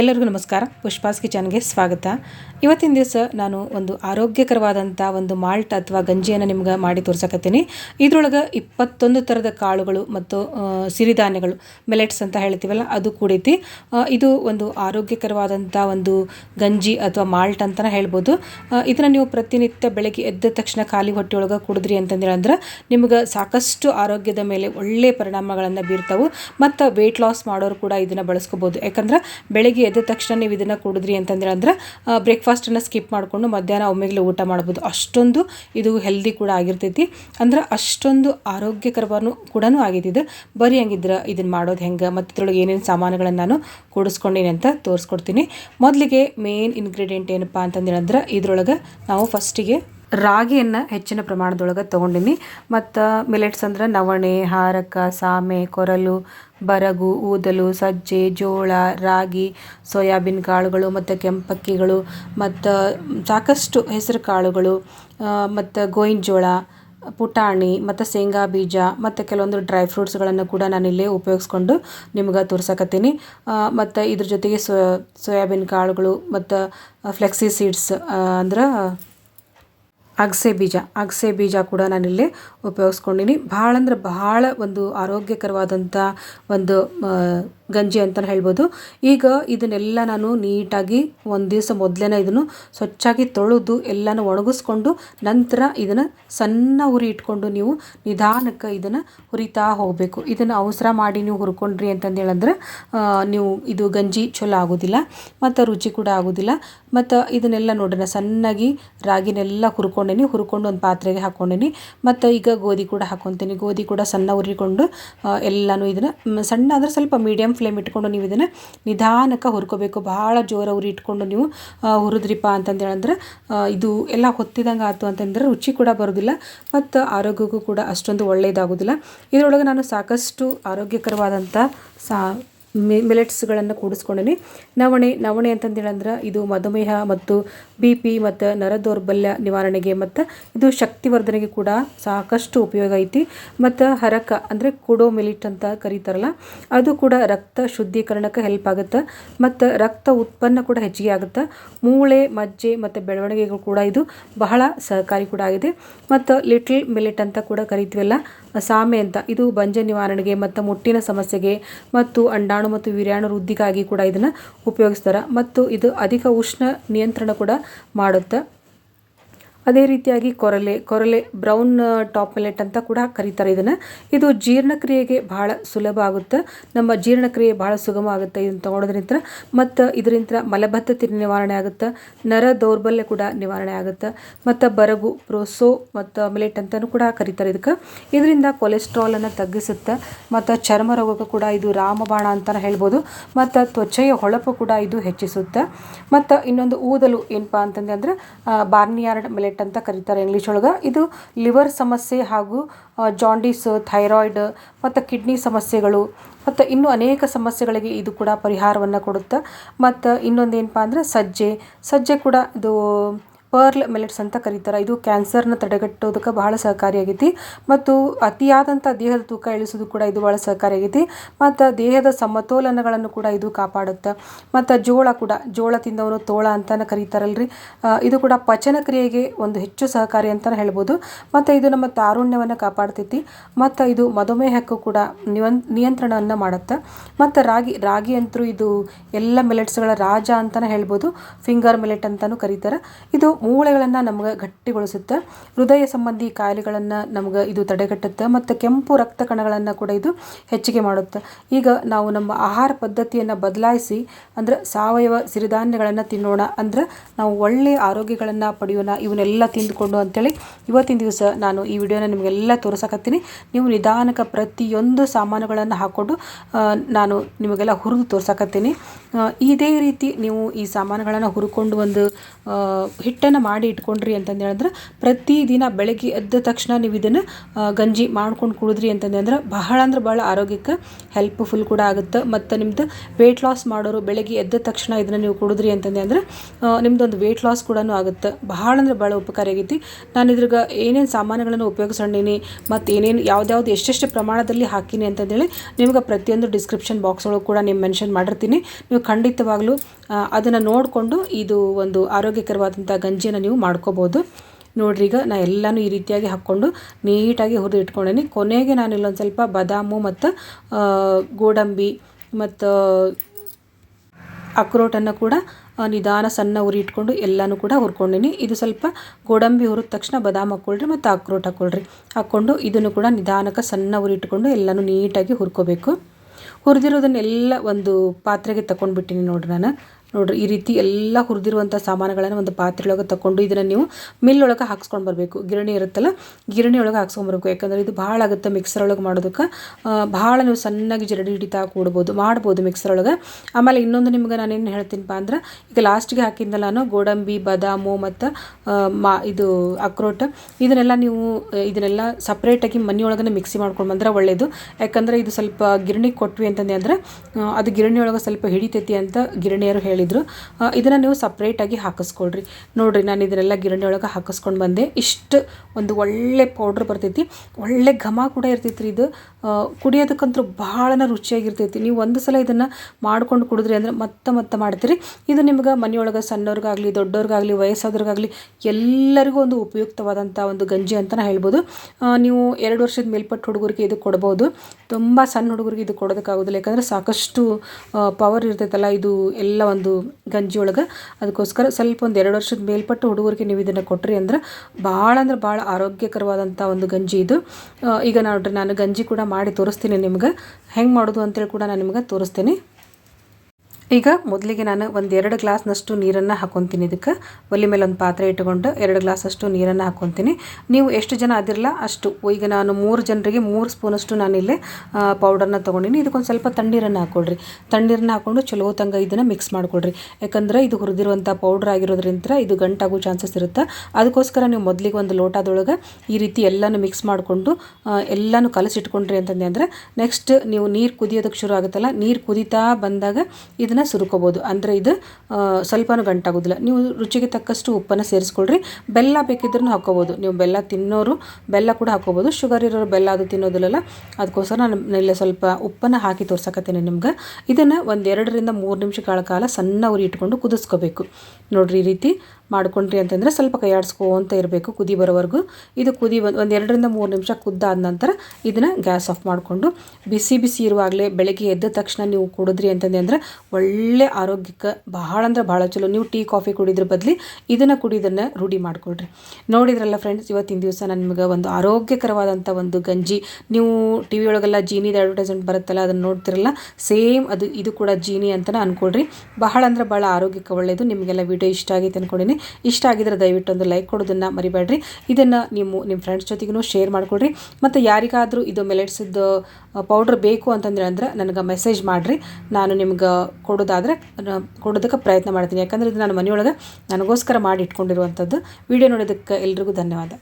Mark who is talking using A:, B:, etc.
A: ಎಲ್ಲರಿಗೂ ನಮಸ್ಕಾರ. ಪುಷ್ಪಾಸ್ ಕಿಚನ್ಗೆ ಸ್ವಾಗತ. ಇವತ್ತಿನ ದಿವಸ ನಾನು ಒಂದು ಆರೋಗ್ಯಕರವಾದಂಥ ಒಂದು ಮಾಲ್ಟ್ ಅಥವಾ ಗಂಜಿಯನ್ನು ನಿಮ್ಗೆ ಮಾಡಿ ತೋರ್ಸಕತ್ತೀನಿ. ಇದ್ರೊಳಗೆ ಇಪ್ಪತ್ತೊಂದು ಥರದ ಕಾಳುಗಳು ಮತ್ತು ಸಿರಿಧಾನ್ಯಗಳು, ಮೆಲೆಟ್ಸ್ ಅಂತ ಹೇಳ್ತೀವಲ್ಲ, ಅದು ಕೂಡೈತಿ. ಇದು ಒಂದು ಆರೋಗ್ಯಕರವಾದಂಥ ಒಂದು ಗಂಜಿ ಅಥವಾ ಮಾಲ್ಟ್ ಅಂತಲೇ ಹೇಳ್ಬೋದು. ಇದನ್ನು ನೀವು ಪ್ರತಿನಿತ್ಯ ಬೆಳಗ್ಗೆ ಎದ್ದ ತಕ್ಷಣ ಖಾಲಿ ಹೊಟ್ಟೆಯೊಳಗೆ ಕುಡಿದ್ರಿ ಅಂತಂದ್ರೆ ಅಂದ್ರೆ ನಿಮ್ಗೆ ಸಾಕಷ್ಟು ಆರೋಗ್ಯದ ಮೇಲೆ ಒಳ್ಳೆಯ ಪರಿಣಾಮಗಳನ್ನು ಬೀರ್ತವೆ. ಮತ್ತು ವೆಯ್ಟ್ ಲಾಸ್ ಮಾಡೋರು ಕೂಡ ಇದನ್ನು ಬಳಸ್ಕೋಬೋದು. ಯಾಕಂದ್ರೆ ಬೆಳಿಗ್ಗೆ ಎದ್ದ ತಕ್ಷಣ ನೀವು ಇದನ್ನು ಕುಡಿದ್ರಿ ಅಂತಂದ್ರೆ ಅಂದ್ರೆ ಬ್ರೇಕ್ಫಾಸ್ಟನ್ನು ಸ್ಕಿಪ್ ಮಾಡಿಕೊಂಡು ಮಧ್ಯಾಹ್ನ ಒಮ್ಮೆಗಲೇ ಊಟ ಮಾಡ್ಬೋದು. ಅಷ್ಟೊಂದು ಇದು ಹೆಲ್ದಿ ಕೂಡ ಆಗಿರ್ತೈತಿ. ಅಂದ್ರೆ ಅಷ್ಟೊಂದು ಆರೋಗ್ಯಕರವನ್ನು ಕೂಡ ಇದು ಬರೀ ಹಂಗಿದ್ರೆ ಇದನ್ನು ಮಾಡೋದು ಹೆಂಗೆ? ಮತ್ತು ಇದ್ರೊಳಗೆ ಏನೇನು ಸಾಮಾನುಗಳನ್ನು ನಾನು ಕೂಡಿಸ್ಕೊಂಡೀನಿ ಅಂತ ತೋರಿಸ್ಕೊಡ್ತೀನಿ. ಮೊದಲಿಗೆ ಮೇನ್ ಇಂಗ್ರೀಡಿಯೆಂಟ್ ಏನಪ್ಪ ಅಂತಂದ್ರೆ ಅಂದ್ರೆ ಇದ್ರೊಳಗೆ ನಾವು ಫಸ್ಟಿಗೆ ರಾಗಿಯನ್ನು ಹೆಚ್ಚಿನ ಪ್ರಮಾಣದೊಳಗೆ ತೊಗೊಂಡಿನಿ. ಮತ್ತು ಮಿಲೆಟ್ಸ್ ಅಂದ್ರೆ ನವಣೆ, ಹಾರಕ, ಸಾಮೆ, ಕೊರಲು, ಬರಗು, ಊದಲು, ಸಜ್ಜೆ, ಜೋಳ, ರಾಗಿ, ಸೋಯಾಬೀನ್ ಕಾಳುಗಳು ಮತ್ತು ಕೆಂಪಕ್ಕಿಗಳು ಮತ್ತು ಸಾಕಷ್ಟು ಹೆಸರು ಕಾಳುಗಳು ಮತ್ತು ಗೋವಿನ ಜೋಳ ಪುಟಾಣಿ, ಮತ್ತು ಶೇಂಗಾ ಬೀಜ, ಮತ್ತು ಕೆಲವೊಂದು ಡ್ರೈ ಫ್ರೂಟ್ಸ್ಗಳನ್ನು ಕೂಡ ನಾನಿಲ್ಲಿ ಉಪಯೋಗಿಸ್ಕೊಂಡು ನಿಮ್ಗೆ ತೋರ್ಸಕತ್ತೀನಿ. ಮತ್ತು ಇದ್ರ ಜೊತೆಗೆ ಸೋಯಾಬೀನ್ ಕಾಳುಗಳು ಮತ್ತು ಫ್ಲೆಕ್ಸಿ ಸೀಡ್ಸ್ ಅಂದ್ರೆ ಅಗಸೆ ಬೀಜ ಅಗಸೆ ಬೀಜ ಕೂಡ ನಾನಿಲ್ಲಿ ಉಪಯೋಗಿಸ್ಕೊಂಡಿನಿ. ಭಾಳ ಅಂದ್ರೆ ಭಾಳ ಒಂದು ಆರೋಗ್ಯಕರವಾದಂಥ ಒಂದು ಗಂಜಿ ಅಂತ ಹೇಳ್ಬೋದು. ಈಗ ಇದನ್ನೆಲ್ಲ ನಾನು ನೀಟಾಗಿ ಒಂದು ದಿವಸ ಮೊದಲೇ ಇದನ್ನು ಸ್ವಚ್ಛಾಗಿ ತೊಳೆದು ಎಲ್ಲನೂ ಒಣಗಿಸ್ಕೊಂಡು ನಂತರ ಇದನ್ನು ಸಣ್ಣ ಉರಿ ಇಟ್ಕೊಂಡು ನೀವು ನಿಧಾನಕ್ಕೆ ಇದನ್ನು ಹುರಿತಾ ಹೋಗಬೇಕು. ಇದನ್ನು ಅವಸರ ಮಾಡಿ ನೀವು ಹುರ್ಕೊಂಡ್ರಿ ಅಂತಂದೇಳಂದ್ರೆ ಹೇಳಿದ್ರೆ ನೀವು ಇದು ಗಂಜಿ ಚಲೋ ಆಗೋದಿಲ್ಲ, ಮತ್ತು ರುಚಿ ಕೂಡ ಆಗೋದಿಲ್ಲ. ಮತ್ತು ಇದನ್ನೆಲ್ಲ ನೋಡ್ರಿ ನಾ ರಾಗಿನೆಲ್ಲ ರಾಗಿನೆಲ್ಲ ಹುರ್ಕೊಂಡೇನಿ ಹುರ್ಕೊಂಡು ಒಂದು ಪಾತ್ರೆಗೆ ಹಾಕ್ಕೊಂಡೇನಿ ಮತ್ತು ಈಗ ಗೋಧಿ ಕೂಡ ಹಾಕ್ಕೊತೀನಿ ಗೋಧಿ ಕೂಡ ಸಣ್ಣ ಉರಿಕೊಂಡು ಎಲ್ಲನೂ ಇದನ್ನು ಸಣ್ಣ ಅಂದರೆ ಸ್ವಲ್ಪ ಮೀಡಿಯಮ್ ಫ್ಲೇಮ್ ಇಟ್ಕೊಂಡು ನೀವು ಇದನ್ನು ನಿಧಾನಕ್ಕೆ ಹುರ್ಕೋಬೇಕು. ಭಾಳ ಜೋರ ಉರಿ ಇಟ್ಕೊಂಡು ನೀವು ಹುರಿದ್ರಿಪ್ಪ ಅಂತಂದೇಳಂದ್ರೆ ಇದು ಎಲ್ಲ ಹೊತ್ತಿದಂಗೆ ಆಯಿತು ಅಂತಂದ್ರೆ ರುಚಿ ಕೂಡ ಬರೋದಿಲ್ಲ, ಮತ್ತು ಆರೋಗ್ಯಕ್ಕೂ ಕೂಡ ಅಷ್ಟೊಂದು ಒಳ್ಳೆಯದಾಗೋದಿಲ್ಲ ಇದರೊಳಗೆ ನಾನು ಸಾಕಷ್ಟು ಆರೋಗ್ಯಕರವಾದಂಥ ಸಾ, ಮಿ, ಮಿಲೆಟ್ಸ್ಗಳನ್ನು ಕೂಡಿಸ್ಕೊಂಡೀನಿ. ನವಣೆ ನವಣೆ ಅಂತಂದೇಳಂದ್ರೆ ಇದು ಮಧುಮೇಹ ಮತ್ತು ಬಿ ಪಿ ಮತ್ತು ನರ ದೌರ್ಬಲ್ಯ ನಿವಾರಣೆಗೆ ಮತ್ತು ಇದು ಶಕ್ತಿವರ್ಧನೆಗೆ ಕೂಡ ಸಾಕಷ್ಟು ಉಪಯೋಗ ಐತಿ. ಮತ್ತು ಹರಕ ಅಂದರೆ ಕುಡೋ ಮಿಲಿಟ್ ಅಂತ ಕರೀತಾರಲ್ಲ, ಅದು ಕೂಡ ರಕ್ತ ಶುದ್ಧೀಕರಣಕ್ಕೆ ಹೆಲ್ಪ್ ಆಗುತ್ತೆ. ಮತ್ತು ರಕ್ತ ಉತ್ಪನ್ನ ಕೂಡ ಹೆಚ್ಚಿಗೆ ಆಗುತ್ತೆ. ಮೂಳೆ, ಮಜ್ಜೆ ಮತ್ತು ಬೆಳವಣಿಗೆಗಳು ಕೂಡ ಇದು ಬಹಳ ಸಹಕಾರಿ ಕೂಡ ಆಗಿದೆ. ಮತ್ತು ಲಿಟಲ್ ಮಿಲೆಟ್ ಅಂತ ಕೂಡ ಕರಿತೀವಲ್ಲ ಸಾಮೆ ಅಂತ, ಇದು ಬಂಜೆ ನಿವಾರಣೆಗೆ ಮತ್ತು ಮುಟ್ಟಿನ ಸಮಸ್ಯೆಗೆ ಮತ್ತು ಅಂಡಾಣು ಮತ್ತು ವೀರ್ಯಾಣು ವೃದ್ಧಿಗಾಗಿ ಕೂಡ ಇದನ್ನು ಉಪಯೋಗಿಸ್ತಾರೆ. ಮತ್ತು ಇದು ಅಧಿಕ ಉಷ್ಣ ನಿಯಂತ್ರಣ ಕೂಡ ಮಾಡುತ್ತೆ. ಅದೇ ರೀತಿಯಾಗಿ ಕೊರಲೆ ಕೊರಲೆ ಬ್ರೌನ್ ಟಾಪ್ ಮಿಲೆಟ್ ಅಂತ ಕೂಡ ಕರೀತಾರೆ ಇದನ್ನು. ಇದು ಜೀರ್ಣಕ್ರಿಯೆಗೆ ಬಹಳ ಸುಲಭ ಆಗುತ್ತೆ. ನಮ್ಮ ಜೀರ್ಣಕ್ರಿಯೆ ಬಹಳ ಸುಗಮ ಆಗುತ್ತೆ ಇದನ್ನು ತೊಗೊಳೋದ್ರಿಂದ. ಮತ್ತು ಇದರಿಂದ ಮಲಬದ್ಧತೆ ನಿವಾರಣೆ ಆಗುತ್ತೆ. ನರ ದೌರ್ಬಲ್ಯ ಕೂಡ ನಿವಾರಣೆ ಆಗುತ್ತೆ. ಮತ್ತು ಬರಗು ಪ್ರೋಸೋ ಮತ್ತು ಮಿಲೆಟ್ ಅಂತಲೂ ಕೂಡ ಕರೀತಾರೆ ಇದಕ್ಕೆ. ಇದರಿಂದ ಕೊಲೆಸ್ಟ್ರಾಲನ್ನು ತಗ್ಗಿಸುತ್ತೆ. ಮತ್ತು ಚರ್ಮ ರೋಗಕ್ಕೂ ಕೂಡ ಇದು ರಾಮಬಾಣ ಅಂತಲೇ ಹೇಳ್ಬೋದು. ಮತ್ತು ತ್ವಚೆಯ ಹೊಳಪು ಕೂಡ ಇದು ಹೆಚ್ಚಿಸುತ್ತೆ. ಮತ್ತು ಇನ್ನೊಂದು ಊದಲು ಏನಪ್ಪ ಅಂತಂದ್ರೆ ಬಾರ್ನಿಯಾರ್ಡ್ ಮಿಲೆಟ್ ಅಂತ ಕರೀತಾರೆ ಇಂಗ್ಲೀಷ್ ಒಳಗೆ. ಇದು ಲಿವರ್ ಸಮಸ್ಯೆ ಹಾಗೂ ಜಾಂಡೀಸ್ ಥೈರಾಯ್ಡ್ ಮತ್ತು ಕಿಡ್ನಿ ಸಮಸ್ಯೆಗಳು ಮತ್ತು ಇನ್ನೂ ಅನೇಕ ಸಮಸ್ಯೆಗಳಿಗೆ ಇದು ಕೂಡ ಪರಿಹಾರವನ್ನು ಕೊಡುತ್ತೆ ಮತ್ತು ಇನ್ನೊಂದು ಏನಪ್ಪ ಅಂದರೆ ಸಜ್ಜೆ. ಸಜ್ಜೆ ಕೂಡ ಇದು ಪರ್ಲ್ ಮಿಲೆಟ್ಸ್ ಅಂತ ಕರೀತಾರೆ. ಇದು ಕ್ಯಾನ್ಸರ್ನ ತಡೆಗಟ್ಟೋದಕ್ಕೆ ಬಹಳ ಸಹಕಾರಿಯಾಗೈತಿ. ಮತ್ತು ಅತಿಯಾದಂಥ ದೇಹದ ತೂಕ ಇಳಿಸೋದು ಕೂಡ ಇದು ಭಾಳ ಸಹಕಾರಿಯಾಗೈತಿ. ಮತ್ತು ದೇಹದ ಸಮತೋಲನಗಳನ್ನು ಕೂಡ ಇದು ಕಾಪಾಡುತ್ತೆ. ಮತ್ತು ಜೋಳ ಕೂಡ, ಜೋಳ ತಿಂದವರು ತೋಳ ಅಂತಲೇ ಕರೀತಾರಲ್ರಿ. ಇದು ಕೂಡ ಪಚನ ಕ್ರಿಯೆಗೆ ಒಂದು ಹೆಚ್ಚು ಸಹಕಾರಿ ಅಂತಲೇ ಹೇಳ್ಬೋದು. ಮತ್ತು ಇದು ನಮ್ಮ ತಾರುಣ್ಯವನ್ನು ಕಾಪಾಡ್ತೈತಿ. ಮತ್ತು ಇದು ಮಧುಮೇಹಕ್ಕೂ ಕೂಡ ನಿಯಂತ್ರಣವನ್ನು ಮಾಡುತ್ತೆ. ಮತ್ತು ರಾಗಿ ರಾಗಿ ಅಂತೂ ಇದು ಎಲ್ಲ ಮಿಲೆಟ್ಸ್ಗಳ ರಾಜ ಅಂತಲೇ ಹೇಳ್ಬೋದು. ಫಿಂಗರ್ ಮಿಲೆಟ್ ಅಂತಲೂ ಕರೀತಾರೆ. ಇದು ಮೂಳೆಗಳನ್ನು ನಮ್ಗೆ ಗಟ್ಟಿಗೊಳಿಸುತ್ತೆ ಹೃದಯ ಸಂಬಂಧಿ ಕಾಯಿಲೆಗಳನ್ನು ನಮ್ಗೆ ಇದು ತಡೆಗಟ್ಟುತ್ತೆ ಮತ್ತು ಕೆಂಪು ರಕ್ತ ಕಣಗಳನ್ನು ಕೂಡ ಇದು ಹೆಚ್ಚಿಗೆ ಮಾಡುತ್ತೆ. ಈಗ ನಾವು ನಮ್ಮ ಆಹಾರ ಪದ್ಧತಿಯನ್ನು ಬದಲಾಯಿಸಿ ಅಂದರೆ ಸಾವಯವ ಸಿರಿಧಾನ್ಯಗಳನ್ನು ತಿನ್ನೋಣ ಅಂದರೆ ನಾವು ಒಳ್ಳೆಯ ಆರೋಗ್ಯಗಳನ್ನು ಪಡೆಯೋಣ ಇವನ್ನೆಲ್ಲ ತಿಂದುಕೊಂಡು ಅಂತೇಳಿ ಇವತ್ತಿನ ದಿವಸ ನಾನು ಈ ವಿಡಿಯೋನ ನಿಮಗೆಲ್ಲ ತೋರಿಸಕತ್ತೀನಿ. ನೀವು ನಿಧಾನಕ್ಕೆ ಪ್ರತಿಯೊಂದು ಸಾಮಾನುಗಳನ್ನು ಹಾಕ್ಕೊಂಡು ನಾನು ನಿಮಗೆಲ್ಲ ಹುರಿದು ತೋರಿಸಕತ್ತೀನಿ. ಇದೇ ರೀತಿ ನೀವು ಈ ಸಾಮಾನುಗಳನ್ನು ಹುರ್ಕೊಂಡು ಒಂದು ಆ, ಹಿಟ್ಟನ್ನು ಮಾಡಿ ಇಟ್ಕೊಂಡ್ರಿ ಅಂತಂದು ಹೇಳಿದ್ರೆ ಪ್ರತಿದಿನ ಬೆಳಗ್ಗೆ ಎದ್ದ ತಕ್ಷಣ ನೀವು ಇದನ್ನು ಗಂಜಿ ಮಾಡ್ಕೊಂಡು ಕುಡಿದ್ರಿ ಅಂತಂದು ಅಂದ್ರೆ ಬಹಳ ಅಂದ್ರೆ ಭಾಳ ಆರೋಗ್ಯಕ್ಕೆ ಹೆಲ್ಪ್ಫುಲ್ ಕೂಡ ಆಗುತ್ತೆ. ಮತ್ತು ನಿಮ್ಮದು ವೆಯ್ಟ್ ಲಾಸ್ ಮಾಡೋರು ಬೆಳಗ್ಗೆ ಎದ್ದ ತಕ್ಷಣ ಇದನ್ನು ನೀವು ಕುಡಿದ್ರಿ ಅಂತಂದು ಅಂದ್ರೆ ನಿಮ್ಮದೊಂದು ವೆಯ್ಟ್ ಲಾಸ್ ಕೂಡ ಆಗುತ್ತೆ. ಬಹಳ ಅಂದ್ರೆ ಭಾಳ ಉಪಕಾರಿ ಆಗೈತಿ. ನಾನು ಇದ್ರಾಗ ಏನೇನು ಸಾಮಾನುಗಳನ್ನು ಉಪಯೋಗಿಸ್ಕೊಂಡೀನಿ, ಮತ್ತು ಏನೇನು ಯಾವ್ದಾವ್ದು ಎಷ್ಟೆಷ್ಟು ಪ್ರಮಾಣದಲ್ಲಿ ಹಾಕೀನಿ ಅಂತಂದೇಳಿ ನಿಮ್ಗೆ ಪ್ರತಿಯೊಂದು ಡಿಸ್ಕ್ರಿಪ್ಷನ್ ಬಾಕ್ಸ್ ಒಳಗೆ ಕೂಡ ನೀವು ಮೆನ್ಷನ್ ಮಾಡಿರ್ತೀನಿ. ನೀವು ಖಂಡಿತವಾಗ್ಲೂ ಅದನ್ನು ನೋಡಿಕೊಂಡು ಇದು ಒಂದು ಆರೋಗ್ಯಕರವಾದಂಥ ಗಂಜಿಯನ್ನು ನೀವು ಮಾಡ್ಕೋಬೋದು. ನೋಡ್ರಿ ಈಗ ನಾ ಎಲ್ಲನೂ ಈ ರೀತಿಯಾಗಿ ಹಾಕ್ಕೊಂಡು ನೀಟಾಗಿ ಹುರಿದು ಇಟ್ಕೊಂಡೇನಿ. ಕೊನೆಗೆ ನಾನು ಇಲ್ಲೊಂದು ಸ್ವಲ್ಪ ಬಾದಾಮು ಮತ್ತು ಗೋಡಂಬಿ ಮತ್ತು ಅಕ್ರೋಟನ್ನು ಕೂಡ ನಿಧಾನ ಸಣ್ಣ ಉರಿ ಇಟ್ಕೊಂಡು ಎಲ್ಲನೂ ಕೂಡ ಹುರ್ಕೊಂಡಿನಿ. ಇದು ಸ್ವಲ್ಪ ಗೋಡಂಬಿ ಹುರಿದ ತಕ್ಷಣ ಬಾದಾಮ್ ಹಾಕ್ಕೊಳ್ರಿ ಮತ್ತು ಅಕ್ರೋಟ್ ಹಾಕ್ಕೊಳ್ರಿ ಹಾಕ್ಕೊಂಡು ಇದನ್ನು ಕೂಡ ನಿಧಾನಕ್ಕೆ ಸಣ್ಣ ಉರಿ ಇಟ್ಕೊಂಡು ಎಲ್ಲನೂ ನೀಟಾಗಿ ಹುರ್ಕೋಬೇಕು. ಹುರಿದಿರೋದನ್ನೆಲ್ಲ ಒಂದು ಪಾತ್ರೆಗೆ ತಗೊಂಡ್ಬಿಟ್ಟಿನಿ ನೋಡ್ರಿ ನಾನು. ನೋಡಿರಿ, ಈ ರೀತಿ ಎಲ್ಲ ಹುರಿದಿರುವಂಥ ಸಾಮಾನುಗಳನ್ನು ಒಂದು ಪಾತ್ರೆಯೊಳಗೆ ತಗೊಂಡು ಇದನ್ನು ನೀವು ಮಿಲ್ ಒಳಗೆ ಹಾಕ್ಸ್ಕೊಂಡು ಬರಬೇಕು. ಗಿರಣಿ ಇರುತ್ತಲ್ಲ, ಗಿರಣಿ ಒಳಗೆ ಹಾಕ್ಸ್ಕೊಂಬರ್ಬೇಕು ಯಾಕಂದರೆ ಇದು ಭಾಳ ಆಗುತ್ತೆ ಮಿಕ್ಸರ್ ಒಳಗೆ ಮಾಡೋದಕ್ಕೆ. ಭಾಳ ನೀವು ಸಣ್ಣಗೆ ಜರಡಿ ಹಿಡಿತಾ ಕೂಡ್ಬೋದು, ಮಾಡ್ಬೋದು ಮಿಕ್ಸರ್ ಒಳಗೆ. ಆಮೇಲೆ ಇನ್ನೊಂದು ನಿಮ್ಗೆ ನಾನೇನು ಹೇಳ್ತೀನಿಪ್ಪ ಅಂದ್ರೆ, ಈಗ ಲಾಸ್ಟ್ಗೆ ಹಾಕಿದ್ನಲ್ಲ ನಾನು ಗೋಡಂಬಿ, ಬಾದಾಮು ಮತ್ತು ಮಾ, ಇದು ಅಕ್ರೋಟ್ ಇದನ್ನೆಲ್ಲ ನೀವು, ಇದನ್ನೆಲ್ಲ ಸಪ್ರೇಟಾಗಿ ಮನೆಯೊಳಗನೆ ಮಿಕ್ಸಿ ಮಾಡ್ಕೊಂಡು ಬಂದ್ರೆ ಒಳ್ಳೆಯದು ಯಾಕಂದರೆ ಇದು ಸ್ವಲ್ಪ ಗಿರಣಿ ಕೊಟ್ವಿ ಅಂತಂದೆ ಅಂದರೆ ಅದು ಗಿರಣಿ ಒಳಗೆ ಸ್ವಲ್ಪ ಹಿಡಿತೈತಿ ಅಂತ ಗಿರಣಿಯರು ಹೇಳಿ ಹೇಳಿದರು. ಇದನ್ನು ನೀವು ಸಪ್ರೇಟಾಗಿ ಹಾಕಿಸ್ಕೊಳ್ರಿ. ನೋಡಿರಿ, ನಾನು ಇದನ್ನೆಲ್ಲ ಗಿರಣಿ ಒಳಗೆ ಹಾಕಿಸ್ಕೊಂಡು ಬಂದೆ. ಇಷ್ಟು ಒಂದು ಒಳ್ಳೆ ಪೌಡ್ರ್ ಬರ್ತೈತಿ. ಒಳ್ಳೆ ಘಮ ಕೂಡ ಇರ್ತೈತಿ ರೀ ಇದು. ಕುಡಿಯೋದಕ್ಕಂತೂ ಭಾಳನ ರುಚಿಯಾಗಿರ್ತೈತಿ. ನೀವು ಒಂದು ಸಲ ಇದನ್ನು ಮಾಡ್ಕೊಂಡು ಕುಡಿದ್ರಿ ಅಂದ್ರೆ ಮತ್ತೆ ಮತ್ತೆ ಮಾಡ್ತೀರಿ. ಇದು ನಿಮ್ಗೆ ಮನೆಯೊಳಗೆ ಸಣ್ಣವ್ರಿಗಾಗಲಿ, ದೊಡ್ಡವ್ರಿಗಾಗಲಿ ವಯಸ್ಸಾದ್ರಿಗಾಗಲಿ ಎಲ್ಲರಿಗೂ ಒಂದು ಉಪಯುಕ್ತವಾದಂಥ ಒಂದು ಗಂಜಿ ಅಂತಲೇ ಹೇಳ್ಬೋದು. ನೀವು ಎರಡು ವರ್ಷದ ಮೇಲ್ಪಟ್ಟು ಹುಡುಗರಿಗೆ ಇದು ಕೊಡ್ಬೋದು. ತುಂಬ ಸಣ್ಣ ಹುಡುಗರಿಗೆ ಇದು ಕೊಡೋದಕ್ಕಾಗೋದಿಲ್ಲ ಯಾಕಂದರೆ ಸಾಕಷ್ಟು ಪವರ್ ಇರ್ತೈತಲ್ಲ, ಇದು ಎಲ್ಲ ಒಂದು ಒಂದು ಗಂಜಿ ಒಳಗೆ ಅದಕ್ಕೋಸ್ಕರ ಸ್ವಲ್ಪ ಒಂದು ಎರಡು ವರ್ಷದ ಮೇಲ್ಪಟ್ಟು ಹುಡುಗರಿಗೆ ನೀವು ಇದನ್ನು ಕೊಟ್ರಿ ಅಂದ್ರೆ ಭಾಳ ಅಂದ್ರೆ ಭಾಳ ಆರೋಗ್ಯಕರವಾದಂಥ ಒಂದು ಗಂಜಿ ಇದು. ಈಗ ನೋಡ್ರಿ, ನಾನು ಗಂಜಿ ಕೂಡ ಮಾಡಿ ತೋರಿಸ್ತೀನಿ ನಿಮ್ಗೆ. ಹೆಂಗೆ ಮಾಡೋದು ಅಂತೇಳಿ ಕೂಡ ನಾನು ನಿಮ್ಗೆ ತೋರಿಸ್ತೀನಿ. ಈಗ ಮೊದಲಿಗೆ ನಾನು ಒಂದು ಎರಡು ಗ್ಲಾಸ್ನಷ್ಟು ನೀರನ್ನು ಹಾಕೊತೀನಿ ಇದಕ್ಕೆ. ಒಲೆ ಮೇಲೆ ಒಂದು ಪಾತ್ರೆ ಇಟ್ಟುಕೊಂಡು ಎರಡು ಗ್ಲಾಸಷ್ಟು ನೀರನ್ನು ಹಾಕೊತೀನಿ. ನೀವು ಎಷ್ಟು ಜನ ಅದಿರಲ್ಲ ಅಷ್ಟು. ಈಗ ನಾನು ಮೂರು ಜನರಿಗೆ ಮೂರು ಸ್ಪೂನಷ್ಟು ನಾನಿಲ್ಲಿ ಪೌಡರ್ನ ತೊಗೊಂಡಿನಿ. ಇದಕ್ಕೊಂದು ಸ್ವಲ್ಪ ತಣ್ಣೀರನ್ನು ಹಾಕ್ಕೊಳ್ರಿ ತಣ್ಣೀರನ್ನು ಹಾಕ್ಕೊಂಡು ಚಲೋ ತಂಗ ಇದನ್ನು ಮಿಕ್ಸ್ ಮಾಡ್ಕೊಳ್ರಿ. ಯಾಕಂದರೆ ಇದು ಹುರಿದಿರುವಂಥ ಪೌಡ್ರ್ ಆಗಿರೋದ್ರಿಂದ ಇದು ಗಂಟಾಗೋ ಚಾನ್ಸಸ್ ಇರುತ್ತೆ. ಅದಕ್ಕೋಸ್ಕರ ನೀವು ಮೊದಲಿಗೆ ಒಂದು ಲೋಟದೊಳಗೆ ಈ ರೀತಿ ಎಲ್ಲನೂ ಮಿಕ್ಸ್ ಮಾಡಿಕೊಂಡು ಎಲ್ಲನೂ ಕಲಸಿಟ್ಕೊಂಡ್ರಿ ಅಂತಂದೆ ಅಂದರೆ ನೆಕ್ಸ್ಟ್ ನೀವು ನೀರು ಕುದಿಯೋದಕ್ಕೆ ಶುರು ಆಗುತ್ತಲ್ಲ, ನೀರು ಕುದೀತಾ ಬಂದಾಗ ಇದನ್ನು ಇದನ್ನು ಸುರುಕೋಬೋದು. ಅಂದರೆ ಇದು ಸ್ವಲ್ಪನೂ ಗಂಟಾಗೋದಿಲ್ಲ. ನೀವು ರುಚಿಗೆ ತಕ್ಕಷ್ಟು ಉಪ್ಪನ್ನು ಸೇರಿಸ್ಕೊಳ್ರಿ. ಬೆಲ್ಲ ಬೇಕಿದ್ರೂ ಹಾಕೋಬೋದು ನೀವು ಬೆಲ್ಲ ತಿನ್ನೋರು ಬೆಲ್ಲ ಕೂಡ ಹಾಕೋಬೋದು ಶುಗರ್ ಇರೋರು ಬೆಲ್ಲ ಅದು ತಿನ್ನೋದಿಲ್ಲಲ್ಲ. ಅದಕ್ಕೋಸ್ಕರ ನಾನು ಇಲ್ಲೇ ಸ್ವಲ್ಪ ಉಪ್ಪನ್ನು ಹಾಕಿ ತೋರ್ಸಕತ್ತೇನೆ ನಿಮ್ಗೆ. ಇದನ್ನು ಒಂದೆರಡರಿಂದ ಮೂರು ನಿಮಿಷಗಳ ಕಾಲ ಸಣ್ಣ ಉರಿ ಇಟ್ಕೊಂಡು ಕುದಿಸ್ಕೋಬೇಕು. ನೋಡ್ರಿ ಈ ರೀತಿ ಮಾಡ್ಕೊಂಡ್ರಿ ಅಂತಂದರೆ ಸ್ವಲ್ಪ ಕೈಯಾಡಿಸ್ಕೊಂತ ಇರಬೇಕು ಕುದಿ ಬರೋವರೆಗೂ. ಇದು ಕುದಿ ಬಂದು ಒಂದು ಎರಡರಿಂದ ಮೂರು ನಿಮಿಷ ಕುದ್ದಾದ ನಂತರ ಇದನ್ನು ಗ್ಯಾಸ್ ಆಫ್ ಮಾಡಿಕೊಂಡು ಬಿಸಿ ಬಿಸಿ ಇರುವಾಗಲೇ ಬೆಳಗ್ಗೆ ಎದ್ದ ತಕ್ಷಣ ನೀವು ಕುಡಿದ್ರಿ ಅಂತಂದ್ರೆ ಅಂದರೆ ಒಳ್ಳೆ ಆರೋಗ್ಯಕ್ಕೆ ಬಹಳ ಅಂದ್ರೆ ಭಾಳ ಚಲೋ. ನೀವು ಟೀ, ಕಾಫಿ ಕುಡಿದ್ರ ಬದಲಿ ಇದನ್ನು ಕುಡಿಯೋದನ್ನು ರೂಢಿ ಮಾಡಿಕೊಡ್ರಿ ನೋಡಿದ್ರಲ್ಲ ಫ್ರೆಂಡ್ಸ್ ಇವತ್ತಿನ ದಿವಸ ನಾನು ನಿಮಗೆ ಒಂದು ಆರೋಗ್ಯಕರವಾದಂಥ ಒಂದು ಗಂಜಿ. ನೀವು ಟಿ ವಿ ಒಳಗೆಲ್ಲ ಜೀನಿದ ಅಡ್ವರ್ಟೈಸ್ಮೆಂಟ್ ಬರುತ್ತಲ್ಲ, ಅದನ್ನು ನೋಡ್ತಿರಲ್ಲ ಸೇಮ್ ಅದು ಇದು ಕೂಡ ಜೀನಿ ಅಂತಲೇ ಅಂದ್ಕೊಳ್ರಿ ಬಹಳ ಅಂದ್ರೆ ಭಾಳ ಆರೋಗ್ಯಕ್ಕೆ ಒಳ್ಳೆಯದು ನಿಮಗೆಲ್ಲ ವಿಡಿಯೋ ಇಷ್ಟ ಆಗಿತ್ತು ಅಂದ್ಕೊಂಡಿನಿ ಇಷ್ಟ ಆಗಿದ್ರೆ ದಯವಿಟ್ಟು ಒಂದು ಲೈಕ್ ಕೊಡೋದನ್ನು ಮರಿಬೇಡ್ರಿ. ಇದನ್ನು ನಿಮ್ಮ ನಿಮ್ಮ ಫ್ರೆಂಡ್ಸ್ ಜೊತೆಗೂ ಶೇರ್ ಮಾಡಿಕೊಡ್ರಿ. ಮತ್ತು ಯಾರಿಗಾದರೂ ಇದು ಮೆಲೆಟ್ಸಿದ್ದು ಪೌಡ್ರ್ ಬೇಕು ಅಂತಂದ್ರೆ ಅಂದ್ರೆ ನನಗೆ ಮೆಸೇಜ್ ಮಾಡಿರಿ. ನಾನು ನಿಮ್ಗೆ ಕೊಡೋದಾದರೆ ಕೊಡೋದಕ್ಕೆ ಪ್ರಯತ್ನ ಮಾಡ್ತೀನಿ. ಯಾಕಂದರೆ ಇದು ನಾನು ಮನೆಯೊಳಗೆ ನನಗೋಸ್ಕರ ಮಾಡಿ ಇಟ್ಕೊಂಡಿರುವಂಥದ್ದು. ವಿಡಿಯೋ ನೋಡೋದಕ್ಕೆ ಎಲ್ರಿಗೂ ಧನ್ಯವಾದ.